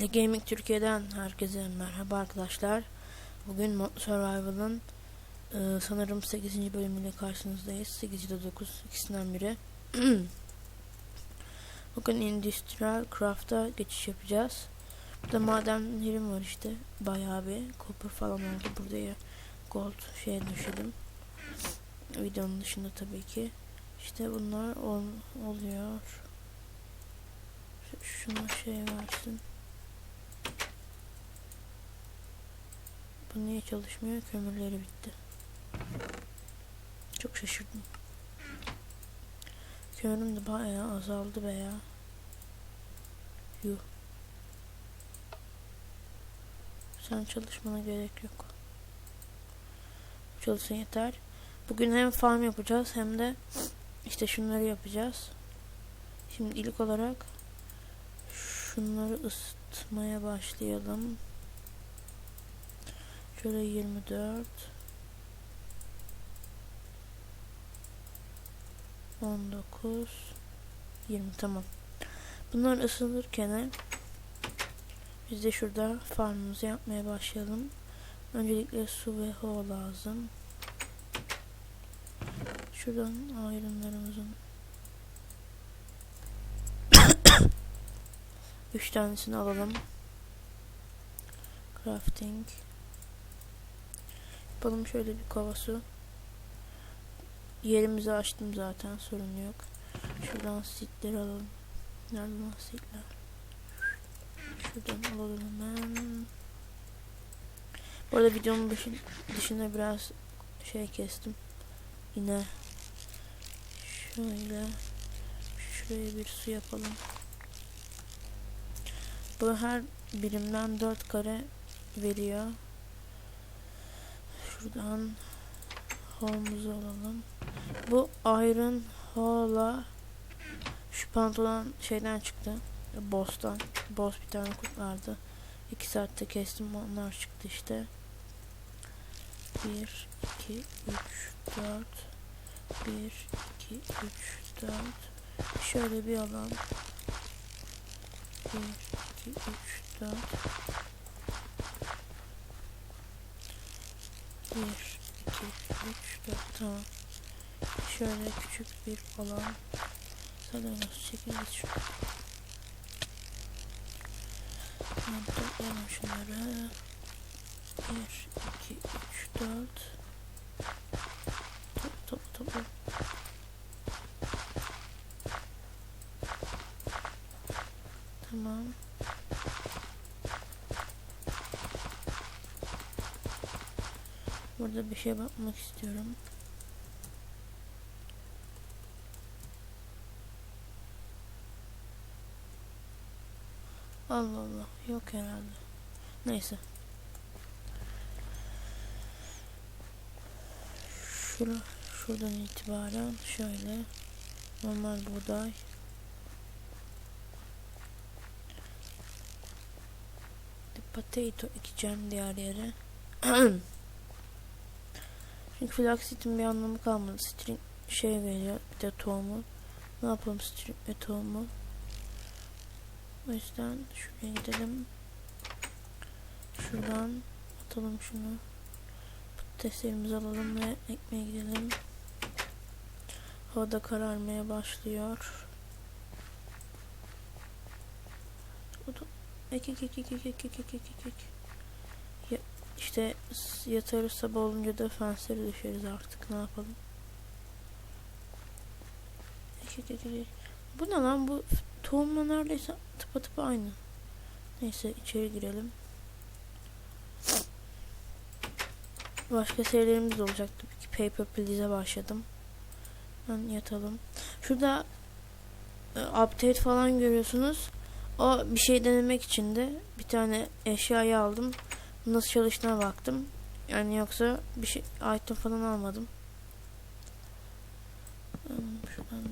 Le Gaming Türkiye'den herkese merhaba arkadaşlar. Bugün Mod Survival'ın e, sanırım 8. bölümüyle karşınızdayız. 8 ya da 9 ikisinden biri. Bugün Industrial Craft'a geçiş yapacağız. Burada madenlerim var işte. Bayağı bir copper falan oldu. Buraya gold şey düşürdüm. Videonun dışında tabii ki. İşte bunlar ol, oluyor. Şuna şey versin. Bu niye çalışmıyor? Kömürleri bitti. Çok şaşırdım. Kömürüm de bayağı azaldı be ya. Yuh. Sen çalışmana gerek yok. Çalışsın yeter. Bugün hem farm yapacağız hem de işte şunları yapacağız. Şimdi ilk olarak şunları ısıtmaya başlayalım. Şöyle 24 19 20 tamam. Bunlar ısınırken biz de şurada farmımızı yapmaya başlayalım. Öncelikle su ve ho lazım. Şuradan ayrımlarımızın üç tanesini alalım. Crafting. Yapalım şöyle bir kova su. Yerimizi açtım zaten sorun yok. Şuradan sitleri alalım. Nerede sitler? Şuradan alalım hemen. Bu arada videonun dışın, dışında biraz şey kestim. Yine şöyle şuraya bir su yapalım. Bu her birimden 4 kare veriyor. Şuradan holmuzu alalım. Bu Iron Hall'a şu pantolon şeyden çıktı. Boss'tan. Boss bir tane kurt vardı. 2 saatte kestim onlar çıktı işte. 1, 2, 3, 4 1, 2, 3, 4 Şöyle bir alan 1, 2, 3, 4 1, 2, 3, 4 tamam. Şöyle küçük bir alan. Zaten nasıl çekildi şu. Tamam toplayalım şunları. 1, 2, 3, 4 Topla topla topla. Tamam. Burada bir şey bakmak istiyorum. Allah Allah. Yok herhalde. Neyse. Şura, şuradan itibaren şöyle normal buğday potato ekeceğim diğer yere. Çünkü flaksitin bir anlamı kalmadı. String şey veriyor bir de tohumu. Ne yapalım string ve tohumu? O yüzden şuraya gidelim. Şuradan atalım şunu. Patateslerimizi alalım ve ekmeğe gidelim. Havada kararmaya başlıyor. Ek ek ek ek ek ek ek ek ek ek işte yatarız sabah olunca da fenslere düşeriz artık ne yapalım. Bu ne lan bu tohumla neredeyse tıpatıp aynı. Neyse içeri girelim. Başka serilerimiz de olacak tabii ki. Paper Please'e başladım. Ben yatalım. Şurada e, update falan görüyorsunuz. O bir şey denemek için de bir tane eşyayı aldım. Nasıl çalıştığına baktım. Yani yoksa bir şey item falan almadım. Şuradan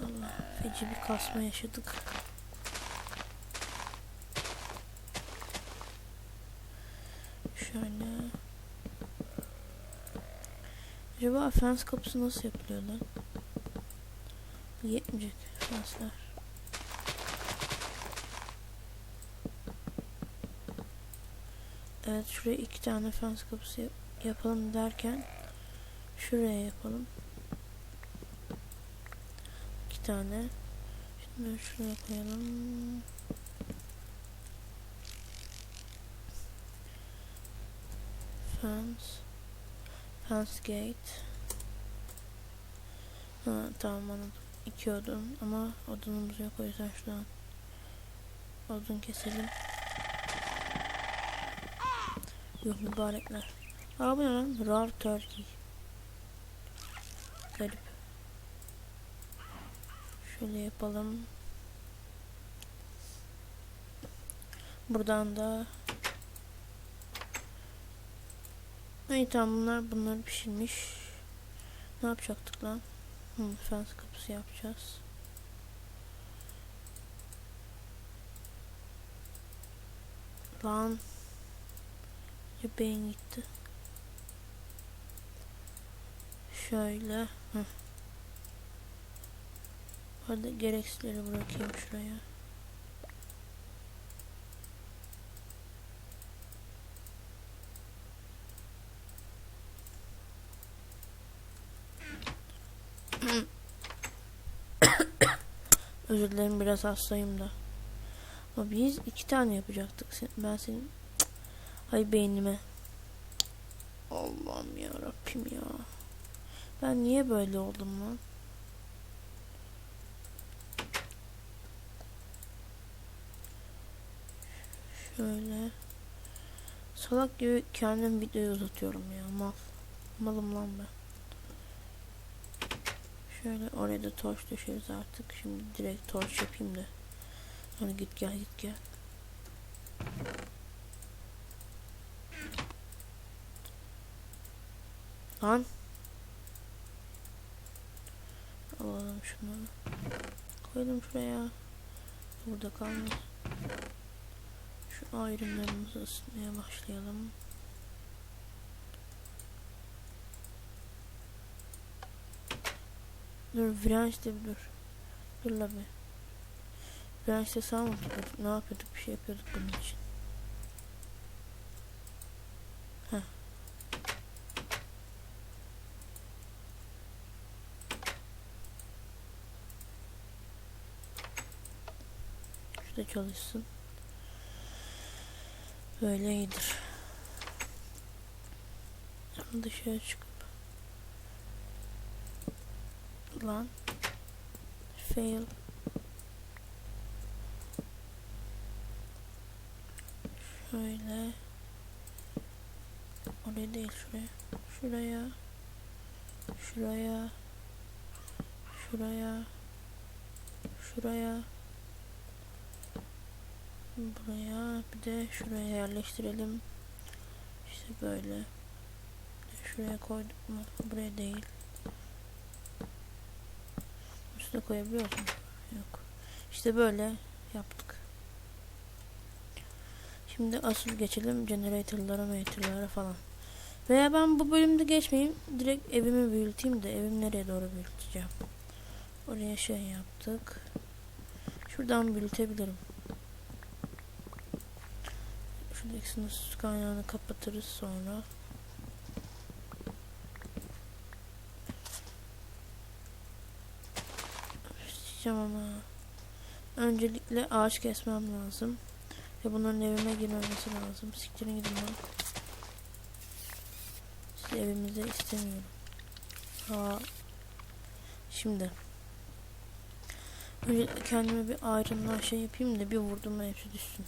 Allah feci bir kasma yaşadık. Şöyle. Acaba fence kapısı nasıl yapılıyor lan? Yetmeyecek fence'ler. Evet şuraya iki tane fence kapısı yap- yapalım derken şuraya yapalım. İki tane. Şimdi şuraya koyalım. Fence. Fence gate. Ha, tamam anladım. İki odun ama odunumuz yok o yüzden şuradan odun keselim. Yok mübarekler. Aa bu ne lan? Raw turkey. Garip. Şöyle yapalım. Buradan da İyi tamam bunlar bunları pişirmiş. Ne yapacaktık lan? Hı, fence kapısı yapacağız. Lan. Ya beyin gitti. Şöyle. Hı. Hadi gereksizleri bırakayım şuraya. Özür dilerim biraz hastayım da. Ama biz iki tane yapacaktık. Ben senin. Hay beynime. Allah'ım ya Rabbim ya. Ben niye böyle oldum lan? Şöyle. Salak gibi kendim videoyu uzatıyorum ya. Mal. Malım lan ben. Şöyle oraya da torç düşeriz artık. Şimdi direkt torç yapayım da. Hadi git gel git gel. Lan. Alalım şunları. Koydum şuraya. Burada kalmaz. Şu ayrımlarımızı ısıtmaya başlayalım. Dur Virenç'te bir dur. Dur la bir. Virenç'te sağ mı tutuyorduk? Ne yapıyorduk? Bir şey yapıyorduk bunun için. Şurada çalışsın. Böyle iyidir. Şimdi dışarı çıkıp lan. Fail. Şöyle. Oraya değil şuraya. Şuraya. Şuraya. Şuraya. Şuraya buraya bir de şuraya yerleştirelim işte böyle şuraya koyduk mu buraya değil üstüne koyabiliyor musun? Yok. İşte böyle yaptık. Şimdi asıl geçelim generatorlara, meterlara falan. Veya ben bu bölümde geçmeyeyim. Direkt evimi büyüteyim de evim nereye doğru büyüteceğim. Oraya şey yaptık. Şuradan büyütebilirim. Şuradaki sınıf su kaynağını kapatırız sonra. Diyeceğim ama öncelikle ağaç kesmem lazım. Ve bunların evime girmemesi lazım. Siktirin gidin lan. Sizi evimizde istemiyorum. Ha. Şimdi. Önce kendime bir ayrımdan şey yapayım da bir vurdum hepsi düşsün.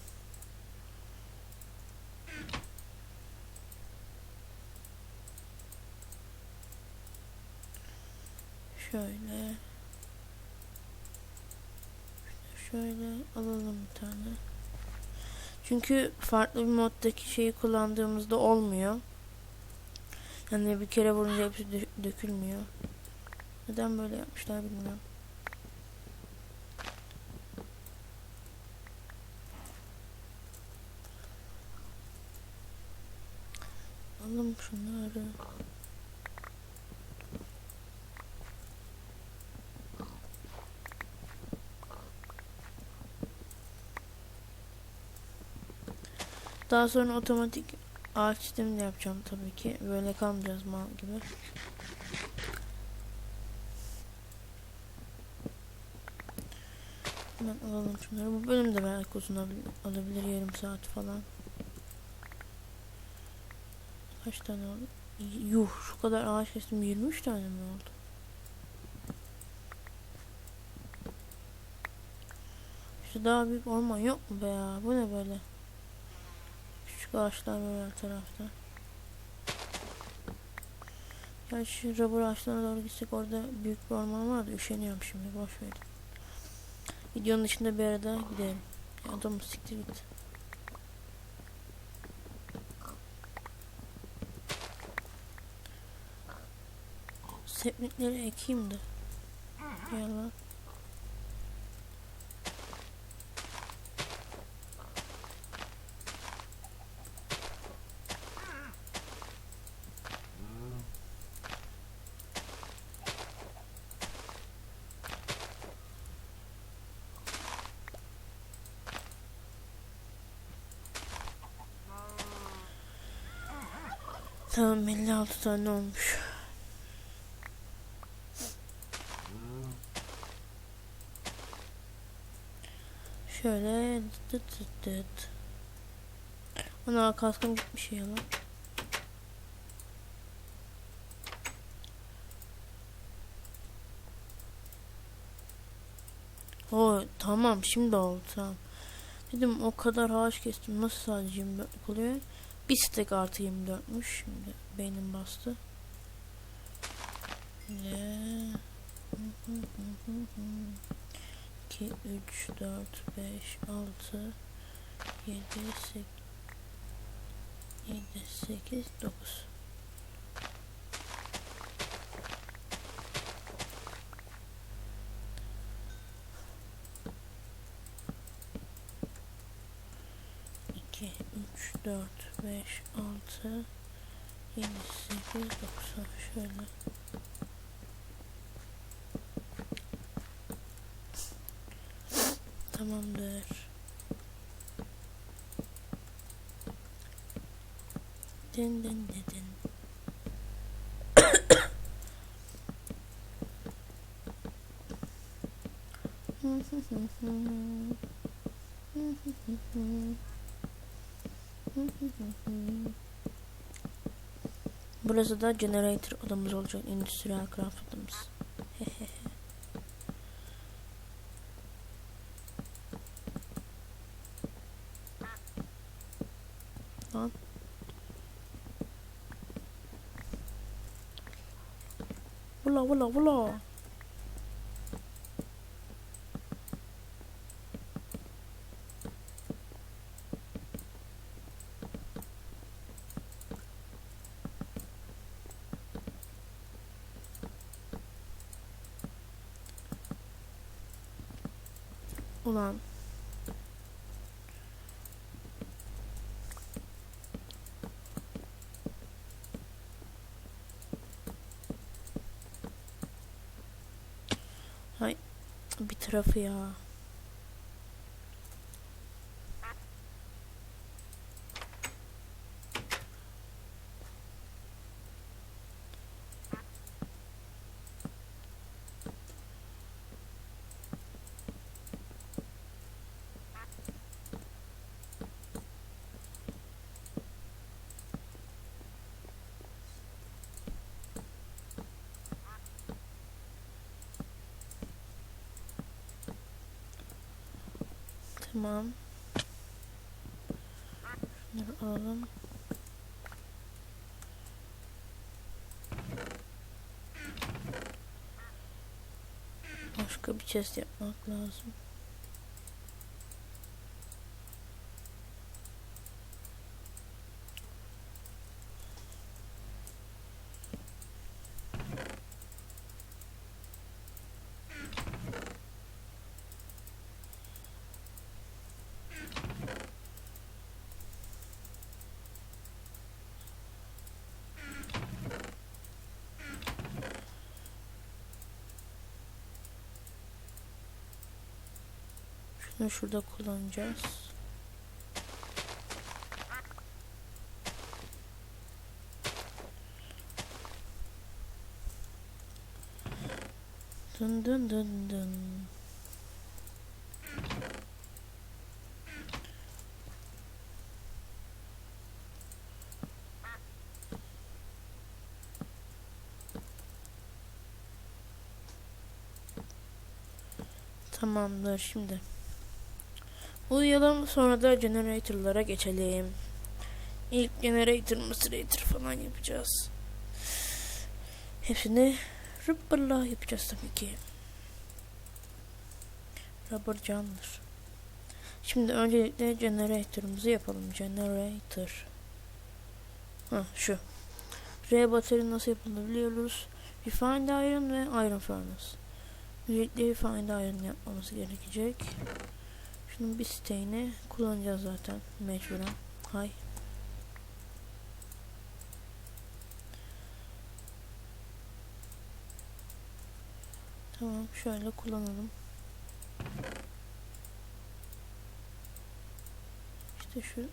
Şöyle. Şöyle alalım bir tane. Çünkü farklı bir moddaki şeyi kullandığımızda olmuyor. Yani bir kere vurunca hepsi dö- dökülmüyor. Neden böyle yapmışlar bilmiyorum. Alalım şunları. Daha sonra otomatik ağaç sistemi de yapacağım tabii ki. Böyle kalmayacağız mal gibi. Hemen alalım şunları. Bu bölüm de belki uzun alabilir. Yarım saat falan. Kaç tane oldu? Yuh şu kadar ağaç kestim. 23 tane mi oldu? Şu daha büyük orman yok mu be ya? Bu ne böyle? Küçük ağaçlar var her tarafta. Gerçi şu rubber ağaçlarına doğru gitsek orada büyük bir orman var da üşeniyorum şimdi boş verin. Videonun dışında bir arada gidelim. Ya adamı siktir git. Seplikleri ekeyim de. Yallah. Tamam 56 tane olmuş. Şöyle dıt dıt dıt. Ana kaskım gitmiş ya lan. O tamam şimdi oldu tamam. Dedim o kadar ağaç kestim nasıl sadece 24 oluyor? Bir stack artı 24'müş şimdi beynim bastı. Ve 2, 3, 4, 5, 6, 7, 8, 7, 8, 9. İki, üç, dört, beş, altı, yedi, sekiz, dokuz. Şöyle. Tamamdır. Din din din din. Burası da generator odamız olacak. Endüstriyel craft odamız. Lan. Vula vula vula. Ulan. Hay bir tarafı ya. Tamam. Şunları alalım. Başka bir chest yapmak lazım. Şunu şurada kullanacağız. Dın dın dın dın. Tamamdır şimdi. Uyuyalım sonra da generator'lara geçelim. İlk generator, mısırator falan yapacağız. Hepsini rıbbırla yapacağız tabii ki. Rubber candır. Şimdi öncelikle generator'ımızı yapalım. Generator. Ha şu. R batarya nasıl yapıldığını biliyoruz. Refined iron ve iron furnace. Öncelikle refined iron yapmamız gerekecek. Şunun bir siteğini kullanacağız zaten mecburen. Hay. Tamam şöyle kullanalım. İşte şu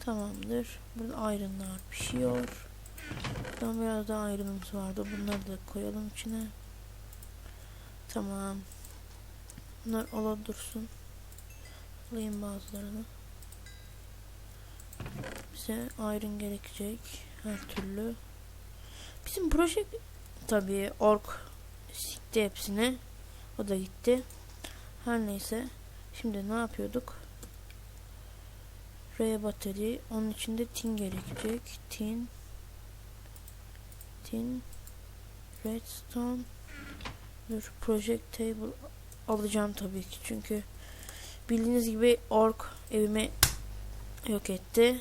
Tamamdır. Burada ayrınlar pişiyor. Buradan biraz daha ayrınımız vardı. Bunları da koyalım içine. Tamam. Bunlar ola dursun. Alayım bazılarını. Bize ayrın gerekecek. Her türlü. Bizim proje tabii ork sikti hepsini. O da gitti. Her neyse. Şimdi ne yapıyorduk? R batarya. Onun içinde tin gerekecek. Tin. Tin. Redstone. Dur. Project table alacağım tabii ki. Çünkü bildiğiniz gibi ork evimi yok etti.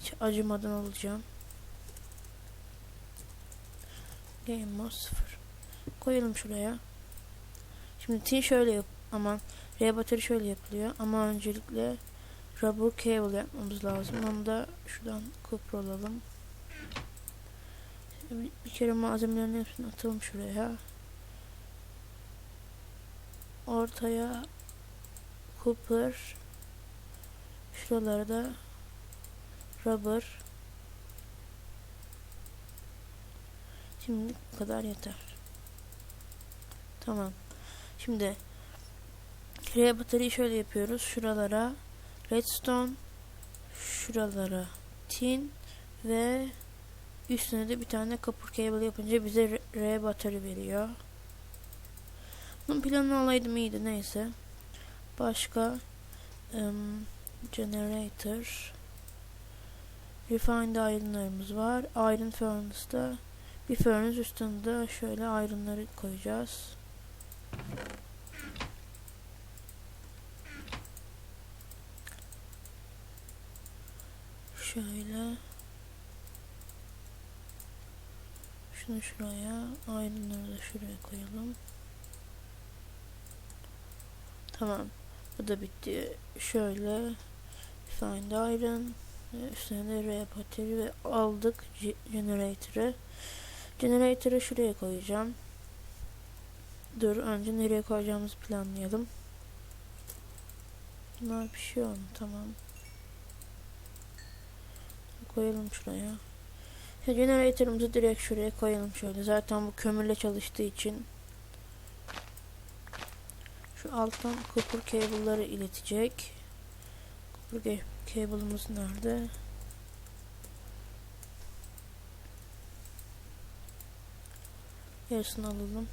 Hiç acımadan alacağım. Game mode 0. Koyalım şuraya. Şimdi tin şöyle yap aman R bateri şöyle yapılıyor ama öncelikle rubber cable yapmamız lazım. Onu da şuradan kopra alalım. Bir, bir kere malzemelerin hepsini atalım şuraya. Ortaya copper şuralara da rubber Şimdi bu kadar yeter. Tamam. Şimdi R bataryayı şöyle yapıyoruz. Şuralara redstone, şuralara tin ve üstüne de bir tane copper cable yapınca bize R, R batarya veriyor. Bunun planını alaydım iyiydi neyse. Başka um, generator refined ironlarımız var. Iron furnace'da bir furnace üstünde şöyle ayrınları koyacağız. Şöyle şunu şuraya ayrınları da şuraya koyalım. Tamam. Bu da bitti. Şöyle find iron üstüne de R battery ve aldık generator'ı. Generator'ı şuraya koyacağım. Dur önce nereye koyacağımızı planlayalım. Bunlar pişiyor mu? Tamam. Koyalım şuraya. Ya generator'ımızı direkt şuraya koyalım şöyle. Zaten bu kömürle çalıştığı için şu alttan copper cable'ları iletecek. Copper cable'ımız nerede? Yarısını alalım.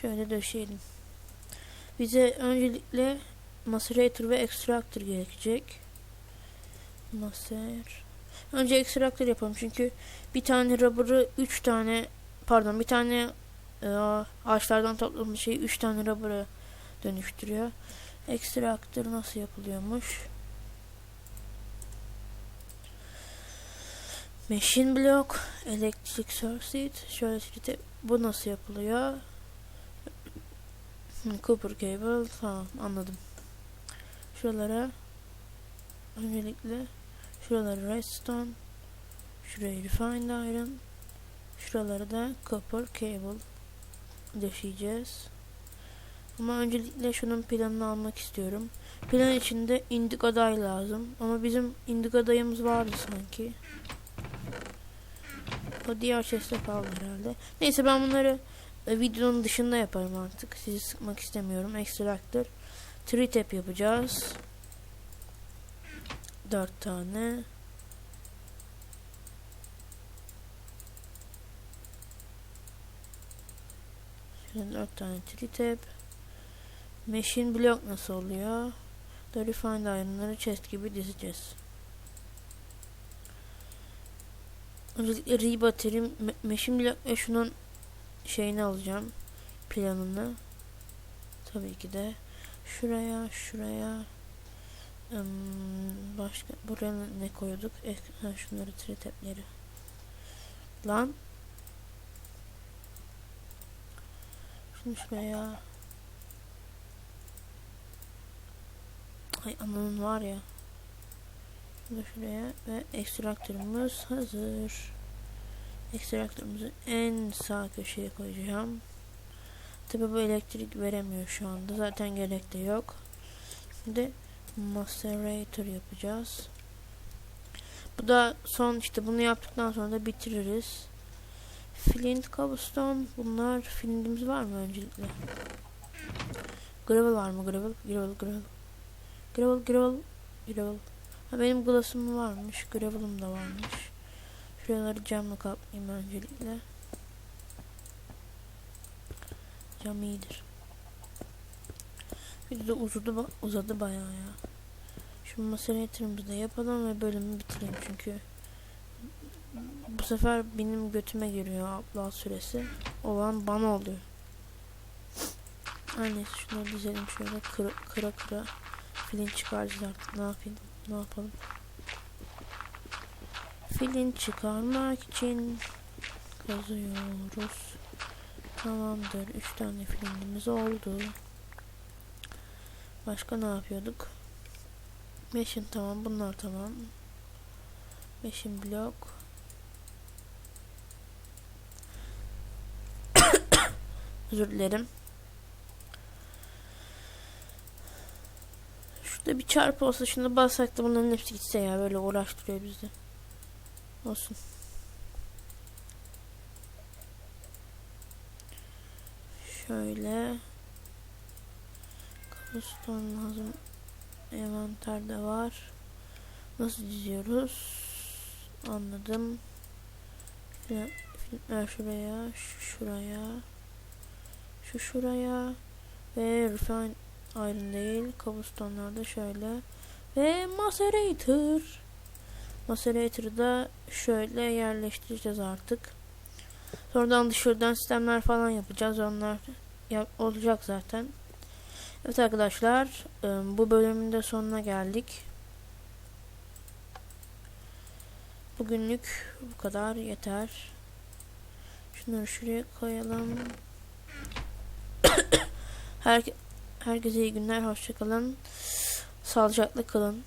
Şöyle döşeyelim. Bize öncelikle macerator ve extractor gerekecek. Macer. Önce extractor yapalım çünkü bir tane rubber'ı 3 tane pardon bir tane e, ağaçlardan toplanmış şeyi 3 tane rubber'a dönüştürüyor. Extractor nasıl yapılıyormuş? Machine block, electric circuit. Şöyle işte bu nasıl yapılıyor? Copper cable. Tamam anladım. Şuralara öncelikle şuralara redstone, şuraya refined iron, şuralara da copper cable döşeyeceğiz. Ama öncelikle şunun planını almak istiyorum. Plan içinde indigo day lazım. Ama bizim indigo dayımız vardı sanki. O diğer chest'te kaldı herhalde. Neyse ben bunları e, videonun dışında yaparım artık. Sizi sıkmak istemiyorum. Extractor. Tree tap yapacağız. Dört tane. Şöyle dört tane tree tap. Machine block nasıl oluyor? The refined iron'ları chest gibi dizeceğiz. Öncelikle rebatterim. Machine block ve şunun şeyini alacağım. Planını. Tabii ki de. Şuraya, şuraya. Başka buraya ne koyduk? Eh, ha, şunları tritepleri. Lan. Şunu şuraya. Ay ananın var ya. Şunu da şuraya ve ekstraktörümüz hazır. Ekstraktörümüzü en sağ köşeye koyacağım. Tabi bu elektrik veremiyor şu anda. Zaten gerek de yok. Şimdi macerator yapacağız. Bu da son işte bunu yaptıktan sonra da bitiririz. Flint, cobblestone bunlar flintimiz var mı öncelikle? Gravel var mı? Gravel, gravel, gravel. Gravel, gravel, gravel. Ha, benim glass'ım varmış. Gravel'ım da varmış. Şuraları camla kaplayayım öncelikle. Cam iyidir. Video da uzadı, uzadı bayağı ya. Şu macerator'ımızı da yapalım ve bölümü bitireyim çünkü bu sefer benim götüme giriyor upload süresi. Olan bana oluyor. Neyse şunları dizelim şöyle kıra kıra, kıra. Filin çıkaracağız artık ne yapayım ne yapalım. Filin çıkarmak için kazıyoruz. Tamamdır. Üç tane filmimiz oldu. Başka ne yapıyorduk? Meşin tamam. Bunlar tamam. Meşin blok. Özür dilerim. Şurada bir çarpı olsa şunu bassak da bunların hepsi gitse ya. Böyle uğraştırıyor bizi. Olsun. Şöyle. Cobblestone lazım. Envanterde var. Nasıl diziyoruz? Anladım. Şuraya, şuraya, şu şuraya, şu şuraya ve refine iron değil. Cobblestone'lar da şöyle ve macerator. Macerator'ı da şöyle yerleştireceğiz artık. Sonradan dışarıdan sistemler falan yapacağız. Onlar yap olacak zaten. Evet arkadaşlar ıı, bu bölümün de sonuna geldik. Bugünlük bu kadar yeter. Şunları şuraya koyalım. Her herkese iyi günler. Hoşçakalın. Sağlıcakla kalın.